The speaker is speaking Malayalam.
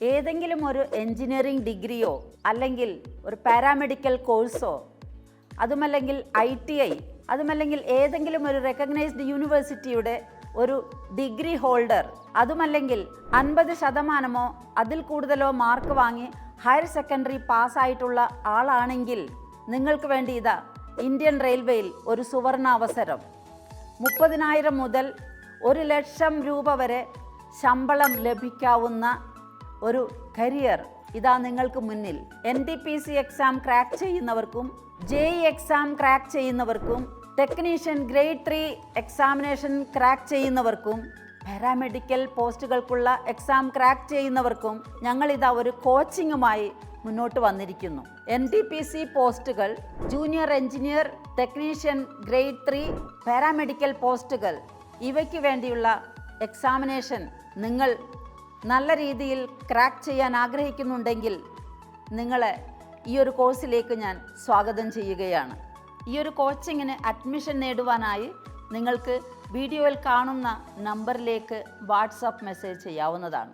ഏതെങ്കിലും ഒരു എൻജിനീയറിംഗ് ഡിഗ്രിയോ അല്ലെങ്കിൽ ഒരു പാരാമെഡിക്കൽ കോഴ്സോ അതുമല്ലെങ്കിൽ ഐ ടി ഐ അതുമല്ലെങ്കിൽ ഏതെങ്കിലും ഒരു റെക്കഗ്നൈസ്ഡ് യൂണിവേഴ്സിറ്റിയുടെ ഒരു ഡിഗ്രി ഹോൾഡർ അതുമല്ലെങ്കിൽ അൻപത് ശതമാനമോ അതിൽ കൂടുതലോ മാർക്ക് വാങ്ങി ഹയർ സെക്കൻഡറി പാസ്സായിട്ടുള്ള ആളാണെങ്കിൽ നിങ്ങൾക്ക് വേണ്ടി ഇതാ ഇന്ത്യൻ റെയിൽവേയിൽ ഒരു സുവർണാവസരം. മുപ്പതിനായിരം മുതൽ ഒരു ലക്ഷം രൂപ വരെ ശമ്പളം ലഭിക്കാവുന്ന ഒരു കരിയർ ഇതാ നിങ്ങൾക്ക് മുന്നിൽ. N T P C exam crack ചെയ്യുന്നവർക്കും ജെ ഇ എക്സാം ക്രാക്ക് ചെയ്യുന്നവർക്കും technician grade three examination crack ചെയ്യുന്നവർക്കും പാരാമെഡിക്കൽ പോസ്റ്റുകൾക്കുള്ള എക്സാം ക്രാക്ക് ചെയ്യുന്നവർക്കും ഞങ്ങളിതാ ഒരു കോച്ചിങ്ങുമായി മുന്നോട്ട് വന്നിരിക്കുന്നു. എൻ ടി പി സി പോസ്റ്റുകൾ junior engineer technician grade three paramedical പോസ്റ്റുകൾ ഇവയ്ക്ക് വേണ്ടിയുള്ള എക്സാമിനേഷൻ നിങ്ങൾ നല്ല രീതിയിൽ ക്രാക്ക് ചെയ്യാൻ ആഗ്രഹിക്കുന്നുണ്ടെങ്കിൽ നിങ്ങളെ ഈ ഒരു കോഴ്സിലേക്ക് ഞാൻ സ്വാഗതം ചെയ്യുകയാണ്. ഈ ഒരു കോച്ചിങ്ങിന് അഡ്മിഷൻ നേടുവാനായി നിങ്ങൾക്ക് വീഡിയോയിൽ കാണുന്ന നമ്പറിലേക്ക് വാട്സപ്പ് മെസ്സേജ് ചെയ്യാവുന്നതാണ്.